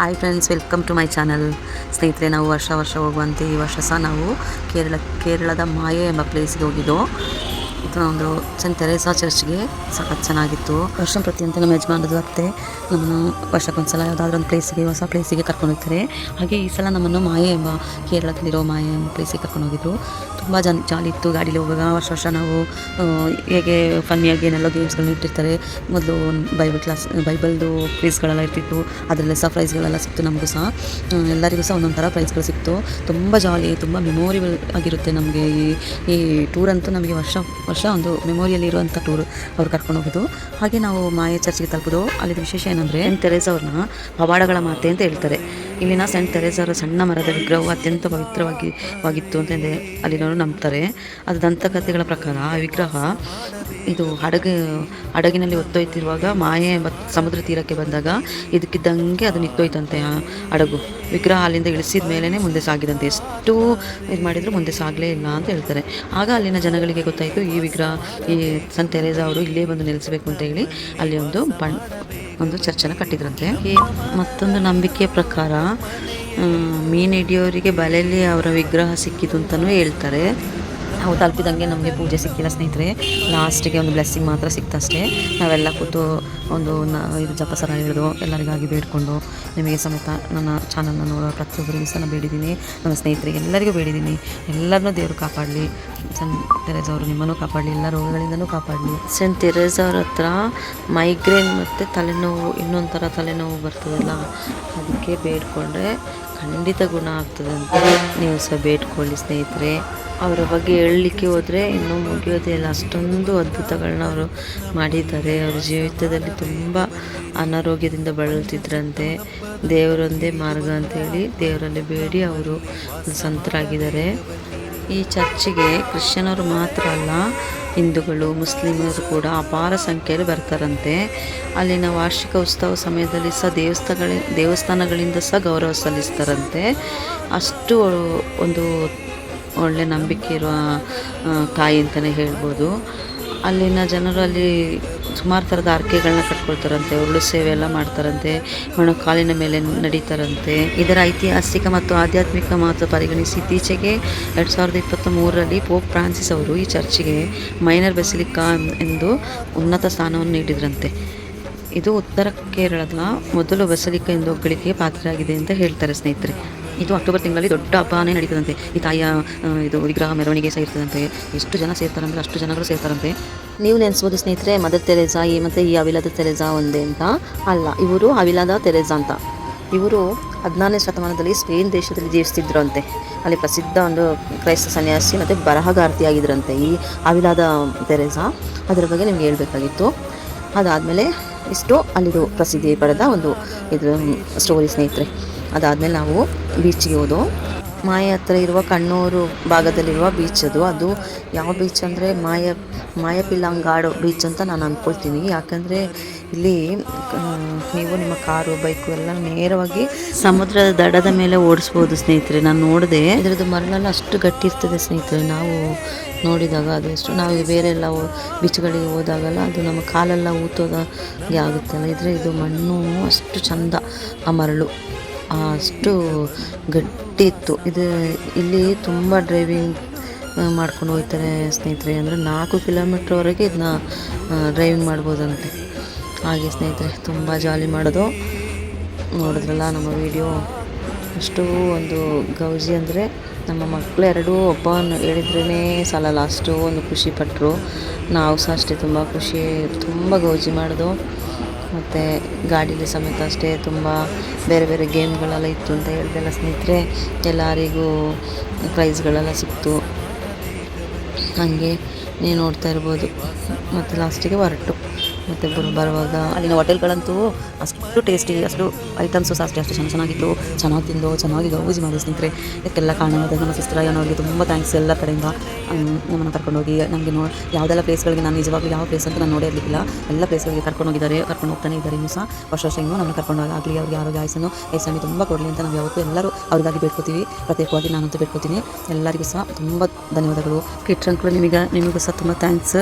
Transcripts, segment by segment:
Hi friends welcome to my channel ಸ್ನೇಹಿತರೆ, ನಾವು ವರ್ಷ ವರ್ಷ ಹೋಗುವಂತೆ ಈ ವರ್ಷ ಸಹ ನಾವು ಕೇರಳ, ಕೇರಳದ ಮಾಯೆ ಎಂಬ ಪ್ಲೇಸ್ಗೆ ಹೋಗಿದ್ದು. ಇದು ಒಂದು ಸೆಂಟ್ ತೆರೇಸಾ ಚರ್ಚ್ಗೆ ಸಖತ್ ಚೆನ್ನಾಗಿತ್ತು. ವರ್ಷ ಪ್ರತಿಯಂತೆ ನಮ್ಮ ಯಜಮಾನದು ಅತ್ತೆ ನಮ್ಮನ್ನು ವರ್ಷಕ್ಕೊಂದ್ಸಲ ಯಾವುದಾದ್ರೂ ಒಂದು ಪ್ಲೇಸಿಗೆ ಹೊಸ ಪ್ಲೇಸಿಗೆ ಕರ್ಕೊಂಡು ಹೋಗ್ತಾರೆ. ಹಾಗೆ ಈ ಸಲ ನಮ್ಮನ್ನು ಮಾಯೆ ಎಂಬ ಕೇರಳದಲ್ಲಿರೋ ಮಾಯೆ ಎಂಬ ಪ್ಲೇಸಿಗೆ ಕರ್ಕೊಂಡು ಹೋಗಿದ್ರು. ತುಂಬ ಜನ ಜಾಲಿ ಇತ್ತು ಗಾಡೀಲಿ ಹೋಗುವಾಗ. ವರ್ಷ ವರ್ಷ ನಾವು ಹೇಗೆ ಫನ್ನಿಯಾಗಿ ಏನೆಲ್ಲ ಗೇಮ್ಸ್ಗಳನ್ನ ಇಟ್ಟಿರ್ತಾರೆ. ಮೊದಲು ಬೈಬಲ್ ಕ್ಲಾಸ್ ಬೈಬಲ್ದು ಪ್ರೈಸ್ಗಳೆಲ್ಲ ಇರ್ತಿತ್ತು. ಅದರಲ್ಲಿ ಸಹ ಪ್ರೈಸ್ಗಳೆಲ್ಲ ಸಿಕ್ತು ನಮಗೂ ಸಹ. ಎಲ್ಲರಿಗೂ ಸಹ ಒಂದೊಂದು ಥರ ಪ್ರೈಸ್ಗಳು ಸಿಕ್ತು. ತುಂಬ ಜಾಲಿ ತುಂಬ ಮೆಮೊರಿಬಲ್ ಆಗಿರುತ್ತೆ ನಮಗೆ ಈ ಈ ಟೂರ್ ಅಂತೂ ನಮಗೆ ವರ್ಷ ವರ್ಷ ಒಂದು ಮೆಮೋರಿಯಲ್ಲಿ ಇರುವಂಥ ಟೂರ್ ಅವ್ರು ಕರ್ಕೊಂಡು ಹೋಗೋದು ಹಾಗೆ ನಾವು ಮಾಯ ಚರ್ಚ್ಗೆ ತಲುಪೋದು. ಅಲ್ಲಿ ವಿಶೇಷ ಏನಂದರೆ ಸೆಂಟ್ ತೆರೇಸ್ ಅವ್ರನ್ನ ಪವಾಡಗಳ ಮಾತೆ ಅಂತ ಹೇಳ್ತಾರೆ. ಇಲ್ಲಿನ ಸೆಂಟ್ ತೆರೇಸ್ ಅವರ ಸಣ್ಣ ಮರದ ವಿಗ್ರಹವು ಅತ್ಯಂತ ಪವಿತ್ರವಾಗಿ ವಾಗಿತ್ತು ಅಂತಂದರೆ ಅಲ್ಲಿನವರು ನಂಬ್ತಾರೆ. ಅದು ದಂತಕಥೆಗಳ ಪ್ರಕಾರ ಆ ವಿಗ್ರಹ ಇದು ಹಡಗು, ಹಡಗಿನಲ್ಲಿ ಹೊತ್ತೊಯ್ತಿರುವಾಗ ಮಾಯೆ ಸಮುದ್ರ ತೀರಕ್ಕೆ ಬಂದಾಗ ಇದಕ್ಕಿದ್ದಂಗೆ ಅದು ನಿಂತೋಯ್ತಂತೆ ಆ ಹಡಗು. ವಿಗ್ರಹ ಅಲ್ಲಿಂದ ಇಳಿಸಿದ ಮೇಲೇ ಮುಂದೆ ಸಾಗಿದಂತೆ. ಎಷ್ಟು ಇದು ಮಾಡಿದರೂ ಮುಂದೆ ಸಾಗಲೇ ಇಲ್ಲ ಅಂತ ಹೇಳ್ತಾರೆ. ಆಗ ಅಲ್ಲಿನ ಜನಗಳಿಗೆ ಗೊತ್ತಾಯಿತು, ಈ ವಿಗ್ರಹ, ಈ ಸಂತ ತೆರೇಸಾ ಅವರು ಇಲ್ಲೇ ಬಂದು ನೆಲೆಸಬೇಕು ಅಂತ ಹೇಳಿ ಅಲ್ಲಿ ಒಂದು ಬಣ್ಣ ಒಂದು ಚರ್ಚನ್ನು ಕಟ್ಟಿದ್ರಂತೆ. ಈ ಮತ್ತೊಂದು ನಂಬಿಕೆಯ ಪ್ರಕಾರ ಮೀನು ಹಿಡಿಯೋರಿಗೆ ಬಲೆಯಲ್ಲಿ ಅವರ ವಿಗ್ರಹ ಸಿಕ್ಕಿತು ಅಂತಲೂ ಹೇಳ್ತಾರೆ. ನಾವು ತಲುಪಿದಂಗೆ ನಮಗೆ ಪೂಜೆ ಸಿಕ್ಕಿಲ್ಲ ಸ್ನೇಹಿತರೆ. ಲಾಸ್ಟಿಗೆ ಒಂದು ಬ್ಲೆಸ್ಸಿಂಗ್ ಮಾತ್ರ ಸಿಕ್ತಷ್ಟೇ ನಾವೆಲ್ಲ ಕೂತು ಒಂದು ನ, ಇದು ಜಪಸರ ಹಿಡಿದು ಎಲ್ಲರಿಗಾಗಿ ಬೇಡಿಕೊಂಡು ನಿಮಗೆ ಸಮೇತ ನನ್ನ ಚಾನಲ್ನ ನೋಡೋ ಪ್ರತಿಯೊಬ್ಬರಿಗೂ ಸಹ ನಾನು ಬೇಡಿದ್ದೀನಿ. ನನ್ನ ಸ್ನೇಹಿತರಿಗೆ ಎಲ್ಲರಿಗೂ ಬೇಡಿದ್ದೀನಿ. ಎಲ್ಲರನ್ನೂ ದೇವರು ಕಾಪಾಡಲಿ. ಸೆಂಟ್ ತೆರೇಸ್ ಅವರು ನಿಮ್ಮನ್ನು ಕಾಪಾಡಲಿ. ಎಲ್ಲ ರೋಗಗಳಿಂದನೂ ಕಾಪಾಡಲಿ. ಸೆಂಟ್ ತೆರೇಸ್ ಅವ್ರ ಹತ್ರ ಮೈಗ್ರೇನ್ ಮತ್ತು ತಲೆನೋವು ಇನ್ನೊಂದು ಥರ ತಲೆನೋವು ಬರ್ತದಲ್ಲ, ಅದಕ್ಕೆ ಬೇಡ್ಕೊಂಡ್ರೆ ಖಂಡಿತ ಗುಣ ಆಗ್ತದಂತ. ನೀವು ಸಹ ಬೇಡ್ಕೊಳ್ಳಿ ಸ್ನೇಹಿತರೆ. ಅವರ ಬಗ್ಗೆ ಹೇಳಲಿಕ್ಕೆ ಹೋದರೆ ಇನ್ನೂ ಮುಗಿಯೋದೇ ಇಲ್ಲ. ಅಷ್ಟೊಂದು ಅದ್ಭುತಗಳನ್ನ ಅವರು ಮಾಡಿದ್ದಾರೆ. ಅವ್ರ ಜೀವಿತದಲ್ಲಿ ತುಂಬ ಅನಾರೋಗ್ಯದಿಂದ ಬಳಲ್ತಿದ್ರಂತೆ. ದೇವರೊಂದೇ ಮಾರ್ಗ ಅಂತೇಳಿ ದೇವರಲ್ಲಿ ಬೇಡಿ ಅವರು ಸಂತರಾಗಿದ್ದಾರೆ. ಈ ಚರ್ಚಿಗೆ ಕ್ರಿಶ್ಚಿಯನರು ಮಾತ್ರ ಅಲ್ಲ, ಹಿಂದೂಗಳು, ಮುಸ್ಲಿಮರು ಕೂಡ ಅಪಾರ ಸಂಖ್ಯೆಯಲ್ಲಿ ಬರ್ತಾರಂತೆ. ಅಲ್ಲಿನ ವಾರ್ಷಿಕ ಉತ್ಸವ ಸಮಯದಲ್ಲಿ ಸಹ ದೇವಸ್ಥಾನಗಳ ದೇವಸ್ಥಾನಗಳಿಂದ ಸಹ ಗೌರವ ಸಲ್ಲಿಸ್ತಾರಂತೆ. ಅಷ್ಟು ಒಂದು ಒಳ್ಳೆ ನಂಬಿಕೆ ಇರುವ ತಾಯಿ ಅಂತಲೇ ಹೇಳ್ಬೋದು. ಅಲ್ಲಿನ ಜನರು ಅಲ್ಲಿ ಸುಮಾರು ಥರದ ಆರ್ಕೆಗಳನ್ನ ಕಟ್ಕೊಳ್ತಾರಂತೆ, ಉರುಳು ಸೇವೆ ಎಲ್ಲ ಮಾಡ್ತಾರಂತೆ ಮೊಣಕಾಲಿನ ಮೇಲೆ ನಡೀತಾರಂತೆ. ಇದರ ಐತಿಹಾಸಿಕ ಮತ್ತು ಆಧ್ಯಾತ್ಮಿಕ ಮಹತ್ವ ಪರಿಗಣಿಸಿ ಇತ್ತೀಚೆಗೆ ಎರಡು ಸಾವಿರದ ಇಪ್ಪತ್ತ ಮೂರರಲ್ಲಿ ಪೋಪ್ ಫ್ರಾನ್ಸಿಸ್ ಅವರು ಈ ಚರ್ಚಿಗೆ ಮೈನರ್ ಬೆಸಿಲಿಕಾ ಎಂದು ಉನ್ನತ ಸ್ಥಾನವನ್ನು ನೀಡಿದ್ರಂತೆ. ಇದು ಉತ್ತರ ಕೇರಳದ ಮೊದಲು ಬೆಸಲಿಕ ಎಂದು ಗಳಿಕೆಗೆ ಪಾತ್ರರಾಗಿದೆ ಅಂತ ಹೇಳ್ತಾರೆ ಸ್ನೇಹಿತರೆ. ಇದು ಅಕ್ಟೋಬರ್ ತಿಂಗಳಲ್ಲಿ ದೊಡ್ಡ ಹಬ್ಬನೇ ನಡೀತದಂತೆ. ಈ ತಾಯಿಯ ಇದು ವಿಗ್ರಹ ಮೆರವಣಿಗೆ ಸಹ ಇರ್ತದಂತೆ. ಎಷ್ಟು ಜನ ಸೇರ್ತಾರಂದ್ರೆ ಅಷ್ಟು ಜನಗಳು ಸೇರ್ತಾರಂತೆ. ನೀವು ನೆನೆಸ್ಬೋದು ಸ್ನೇಹಿತರೆ, ಮದರ್ ತೆರೆಸಾ ಈ ಮತ್ತು ಈ ಅವಿಲಾದ ತೆರೆಸಾ ಒಂದೇ ಅಂತ. ಅಲ್ಲ, ಇವರು ಅವಿಲಾದ ತೆರೆಸಾ ಅಂತ. ಇವರು ಹದಿನಾರನೇ ಶತಮಾನದಲ್ಲಿ ಸ್ಪೇನ್ ದೇಶದಲ್ಲಿ ಜೀವಿಸ್ತಿದ್ರು ಅಂತೆ. ಅಲ್ಲಿ ಪ್ರಸಿದ್ಧ ಒಂದು ಕ್ರೈಸ್ತ ಸನ್ಯಾಸಿ ಮತ್ತು ಬರಹಗಾರ್ತಿಯಾಗಿದ್ರಂತೆ ಈ ಅವಿಲಾದ ತೆರೆಸಾ. ಅದರ ಬಗ್ಗೆ ನಿಮ್ಗೆ ಹೇಳಬೇಕಾಗಿತ್ತು. ಅದಾದಮೇಲೆ ಇಷ್ಟು ಅಲ್ಲಿದು ಪ್ರಸಿದ್ಧಿ ಪಡೆದ ಒಂದು ಇದು ಸ್ಟೋರಿ ಸ್ನೇಹಿತರೆ. ಅದಾದಮೇಲೆ ನಾವು ಬೀಚ್ಗೆ ಹೋದೋ. ಮಾಯ ಹತ್ರ ಇರುವ ಕಣ್ಣೂರು ಭಾಗದಲ್ಲಿರುವ ಬೀಚ್ ಅದು. ಅದು ಯಾವ ಬೀಚ್ ಅಂದರೆ ಮಾಯ ಮಾಯಪಿಲ್ಲಂಗಾಡು ಬೀಚ್ ಅಂತ ನಾನು ಅಂದ್ಕೊಳ್ತೀನಿ ಯಾಕಂದರೆ ಇಲ್ಲಿ ನೀವು ನಿಮ್ಮ ಕಾರು, ಬೈಕು ಎಲ್ಲ ನೇರವಾಗಿ ಸಮುದ್ರದ ದಡದ ಮೇಲೆ ಓಡಿಸ್ಬೋದು ಸ್ನೇಹಿತರೆ. ನಾನು ನೋಡಿದೆ, ಇದರದ್ದು ಮರಳೆಲ್ಲ ಅಷ್ಟು ಗಟ್ಟಿ ಇರ್ತದೆ ಸ್ನೇಹಿತರೆ. ನಾವು ನೋಡಿದಾಗ ಅದು ಎಷ್ಟು, ನಾವು ಬೇರೆ ಎಲ್ಲ ಬೀಚ್ಗಳಿಗೆ ಹೋದಾಗಲ್ಲ ಅದು ನಮ್ಮ ಕಾಲೆಲ್ಲ ಊತೋದಾಗೆ ಆಗುತ್ತಲ್ಲ. ಇದ್ರೆ ಇದು ಮಣ್ಣು ಅಷ್ಟು ಚಂದ ಆ ಮರಳು. ಅಷ್ಟು ಗಟ್ಟಿ ಇತ್ತು ಇದು ಇಲ್ಲಿ ತುಂಬ ಡ್ರೈವಿಂಗ್ ಮಾಡ್ಕೊಂಡು ಹೋಗ್ತಾರೆ ಸ್ನೇಹಿತರೆ. ಅಂದರೆ ನಾಲ್ಕು ಕಿಲೋಮೀಟ್ರ್ವರೆಗೆ ಇದನ್ನ ಡ್ರೈವಿಂಗ್ ಮಾಡ್ಬೋದಂತೆ. ಹಾಗೆ ಸ್ನೇಹಿತರೆ, ತುಂಬ ಜಾಲಿ ಮಾಡೋದು. ನೋಡಿದ್ರಲ್ಲ ನಮ್ಮ ವಿಡಿಯೋ ಅಷ್ಟು ಒಂದು ಗೌಜಿ ಅಂದರೆ ನಮ್ಮ ಮಕ್ಕಳು ಎರಡೂ ಒಬ್ಬ ಹೇಳಿದ್ರೇ ಸಾಲಲ್ಲ, ಅಷ್ಟು ಒಂದು ಖುಷಿ ಪಟ್ಟರು ನಾವು ಸಹ ಅಷ್ಟೇ ತುಂಬ ಖುಷಿ, ತುಂಬ ಗೌಜಿ ಮಾಡೋದು. ಮತ್ತು ಗಾಡೀಲಿ ಸಮೇತ ಅಷ್ಟೇ ತುಂಬ ಬೇರೆ ಬೇರೆ ಗೇಮ್ಗಳೆಲ್ಲ ಇತ್ತು ಅಂತ ಹೇಳ್ದೆಲ್ಲ ಸ್ನೇಹಿತರೆ, ಎಲ್ಲರಿಗೂ ಪ್ರೈಸ್ಗಳೆಲ್ಲ ಸಿಕ್ತು. ಹಾಗೆ ನೀವು ನೋಡ್ತಾ ಇರ್ಬೋದು. ಮತ್ತು ಲಾಸ್ಟಿಗೆ ಹೊರಟು. ಮತ್ತು ಬರು ಬರುವಾಗ ಅಲ್ಲಿನ ಹೋಟೆಲ್ಗಳಂತೂ ಅಷ್ಟು ಟೇಸ್ಟಿ ಅಷ್ಟು ಐಟಮ್ಸು ಸಹ ಅಷ್ಟೇ ಅಷ್ಟು ಚೆನ್ನಾಗಿ ಚೆನ್ನಾಗಿತ್ತು. ಚೆನ್ನಾಗಿ ತಿಂದು, ಚೆನ್ನಾಗಿ ಗೌಜಿ ಮಾಡಿ ಸ್ನೇಹಿತರೆ. ಇದಕ್ಕೆಲ್ಲ ಕಾರಣವಾದ ನಮ್ಮ ಅಯ್ಯನವ್ರಿಗೆ ತುಂಬ ಥ್ಯಾಂಕ್ಸ್ ಎಲ್ಲ ಕಡೆಯಿಂದ. ನಮ್ಮನ್ನು ಕರ್ಕೊಂಡೋಗಿ ನನಗೆ ನೋ ಯಾವುದೆಲ್ಲ ಪ್ಲೇಸ್ಗಳಿಗೆ ನಾನು ನಿಜವಾಗ್ಲೂ ಯಾವ ಪ್ಲೇಸ್ ಅಂತ ನಾನು ನೋಡಿರಲಿಲ್ಲ ಎಲ್ಲ ಪ್ಲೇಸ್ಗಳಿಗೆ ಕರ್ಕೊಂಡು ಹೋಗಿದ್ದಾರೆ. ಕರ್ಕೊಂಡು ಹೋಗ್ತಾನೆ ಇದ್ದಾರೆ ಇನ್ನೂ ಸಹ ವರ್ಷ ವರ್ಷ ಇನ್ನೂ ನಮ್ಮನ್ನು ಕರ್ಕೊಂಡು ಆಗಲಿ ಅವ್ರಿಗೆ ಆರೋಗ್ಯ ಎಸ್ ಯಶಸ್ಸನ್ನು ತುಂಬ ಕೊಡಲಿ ಅಂತ ನಾವು ಯಾವತ್ತೂ ಎಲ್ಲರೂ ಅವ್ರಿಗಾಗಿ ಬೇಡ್ಕೋತೀವಿ. ಪ್ರತ್ಯೇಕವಾಗಿ ನಾನಂತೂ ಬೇಡ್ಕೋತೀನಿ. ಎಲ್ಲರಿಗೂ ಸಹ ತುಂಬ ಧನ್ಯವಾದಗಳು. ಕಿಟ್ರನ್ ಕೂಡ ನಿಮಗೆ ನಿಮಗೂ ಸಹ ತುಂಬ ಥ್ಯಾಂಕ್ಸ್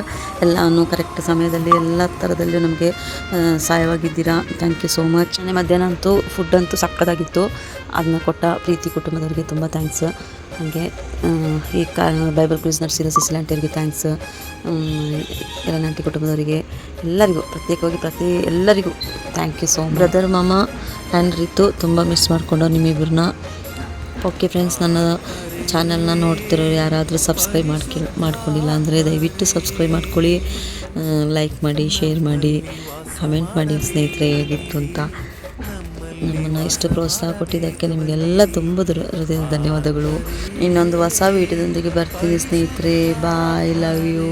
ಎಲ್ಲನೂ ಕರೆಕ್ಟ್ ಸಮಯದಲ್ಲಿ, ಎಲ್ಲ ಥರದಲ್ಲೂ ನಮಗೆ ಸಹಾಯವಾಗಿದ್ದೀರಾ. ಥ್ಯಾಂಕ್ ಯು ಸೋ ಮಚ್ ನೆನ್ನೆ ಮಧ್ಯಾಹ್ನ ಅಂತೂ ಫುಡ್ ಅಂತೂ ಸಕ್ಕತ್ತಾಗಿತ್ತು. ಅದನ್ನ ಕೊಟ್ಟ ಪ್ರೀತಿ ಕುಟುಂಬದವರಿಗೆ ತುಂಬ ಥ್ಯಾಂಕ್ಸ್ ಹಾಗೆ ಈ ಕಾ ಬೈಬಲ್ ಕ್ರೂಸ್ ನಡೆಸಿರೋ ಸಿಸಿಲ್ ಆಂಟಿಯವ್ರಿಗೆ ಥ್ಯಾಂಕ್ಸ್ ಎಲ್ಲ ಆಂಟಿ ಕುಟುಂಬದವರಿಗೆ, ಎಲ್ಲರಿಗೂ, ಪ್ರತ್ಯೇಕವಾಗಿ ಪ್ರತಿ ಎಲ್ಲರಿಗೂ ಥ್ಯಾಂಕ್ ಯು ಸೋ ಬ್ರದರ್ ಮಾಮ ಆ್ಯಂಡ್ ರೀತು ತುಂಬ ಮಿಸ್ ಮಾಡಿಕೊಂಡು ನಿಮ್ಮಿಬ್ಬರನ್ನ ಓಕೆ ಫ್ರೆಂಡ್ಸ್ ನನ್ನ ಚಾನಲ್ನ ನೋಡ್ತಿರೋರು ಯಾರಾದರೂ ಸಬ್ಸ್ಕ್ರೈಬ್ ಮಾಡ್ಕಿ, ಮಾಡ್ಕೊಂಡಿಲ್ಲ ಅಂದರೆ ದಯವಿಟ್ಟು ಸಬ್ಸ್ಕ್ರೈಬ್ ಮಾಡ್ಕೊಳ್ಳಿ. ಲೈಕ್ ಮಾಡಿ ಶೇರ್ ಮಾಡಿ. ಕಮೆಂಟ್ ಮಾಡಿ ಸ್ನೇಹಿತರೆ ಹೇಗಿತ್ತು ಅಂತ ನಮ್ಮನ್ನು ಇಷ್ಟು ಪ್ರೋತ್ಸಾಹ ಕೊಟ್ಟಿದ್ದಕ್ಕೆ ನಿಮಗೆಲ್ಲ ತುಂಬ ಹೃದಯದ ಧನ್ಯವಾದಗಳು. ಇನ್ನೊಂದು ಹೊಸ ವೀಡಿಯೋದೊಂದಿಗೆ ಬರ್ತೀನಿ ಸ್ನೇಹಿತರೆ. Bye love you